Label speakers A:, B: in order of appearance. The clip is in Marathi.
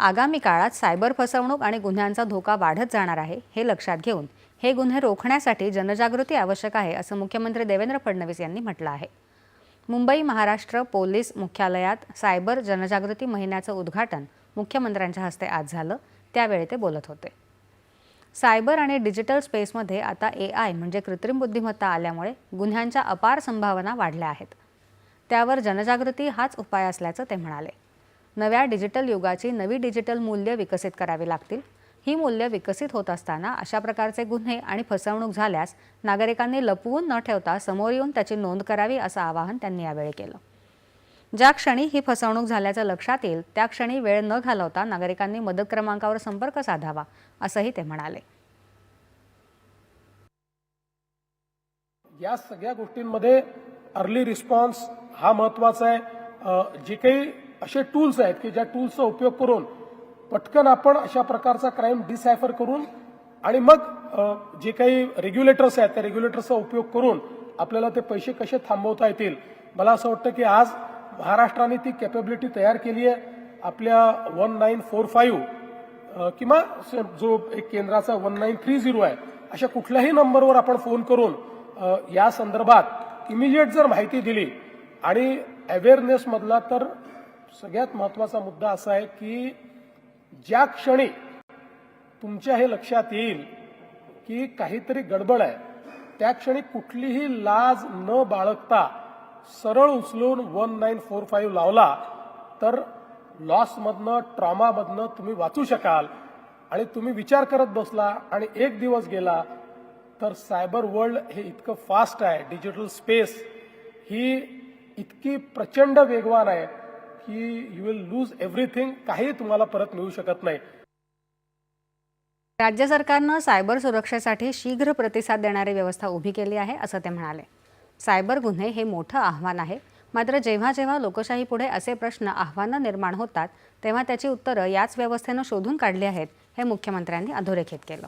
A: आगामी काळात सायबर फसवणूक आणि गुन्ह्यांचा धोका वाढत जाणार आहे हे लक्षात घेऊन हे गुन्हे रोखण्यासाठी जनजागृती आवश्यक आहे असं मुख्यमंत्री देवेंद्र फडणवीस यांनी म्हटलं आहे. मुंबई महाराष्ट्र पोलीस मुख्यालयात सायबर जनजागृती महिन्याचं उद्घाटन मुख्यमंत्र्यांच्या हस्ते आज झालं त्यावेळी ते बोलत होते. सायबर आणि डिजिटल स्पेसमध्ये आता ए आय म्हणजे कृत्रिम बुद्धिमत्ता आल्यामुळे गुन्ह्यांच्या अपार संभावना वाढल्या आहेत. त्यावर जनजागृती हाच उपाय असल्याचं ते म्हणाले. नव्या डिजिटल युगाची नवी डिजिटल मूल्य विकसित करावी लागतील. ही मूल्य विकसित होत असताना अशा प्रकारचे गुन्हे आणि फसवणूक झाल्यास नागरिकांनी लपवून न ठेवता समोर येऊन त्याची नोंद करावी असं आवाहन त्यांनी यावेळी केलं. ज्या क्षणी ही फसवणूक झाल्याचं लक्षात येईल त्या क्षणी वेळ न घालवता नागरिकांनी मदत क्रमांकावर संपर्क साधावा असंही ते म्हणाले.
B: या सगळ्या गोष्टींमध्ये अर्ली रिस्पॉन्स हा महत्त्वाचा आहे. अ, जे काही असे टूल्स आहेत की ज्या टूल्सचा उपयोग करून पटकन आपण अशा प्रकारचा क्राईम डिसायफर करून आणि मग जे काही रेग्युलेटर्स आहेत त्या रेग्युलेटर्सचा उपयोग करून आपल्याला ते पैसे कसे थांबवता येतील? मला असं वाटतं की आज महाराष्ट्राने ती कॅपेबिलिटी तयार केली आहे. आपल्या वन नाईन फोर फाईव्ह किंवा जो एक केंद्राचा वन नाईन थ्री झिरो आहे अशा कुठल्याही नंबरवर आपण फोन करून या संदर्भात इमिजिएट जर माहिती दिली आणि अवेअरनेसमधला तर सगळ्यात महत्त्वाचा मुद्दा असा आहे की ज्या क्षणी तुमच्या हे लक्षात येईल की काहीतरी गडबड आहे त्या क्षणी कुठलीही लाज न बाळगता सरळ उचलून वन नाईन फोर फाईव्ह लावला तर लॉसमधनं ट्रॉमामधनं तुम्ही वाचू शकाल आणि तुम्ही विचार करत बसला आणि एक दिवस गेला तर सायबर वर्ल्ड हे इतकं फास्ट आहे डिजिटल स्पेस ही इतकी प्रचंड वेगवान आहे. की यू विल लूज एव्हरीथिंग काही तुम्हाला परत मिळू शकत नाही.
A: राज्य सरकारनं सायबर सुरक्षेसाठी शीघ्र प्रतिसाद देणारी व्यवस्था उभी केली आहे असं ते म्हणाले. सायबर गुन्हे हे मोठं आव्हान आहे. मात्र जेव्हा जेव्हा लोकशाहीपुढे असे प्रश्न आव्हानं निर्माण होतात तेव्हा त्याची उत्तरं याच व्यवस्थेनं शोधून काढली आहेत हे मुख्यमंत्र्यांनी अधोरेखित केलं.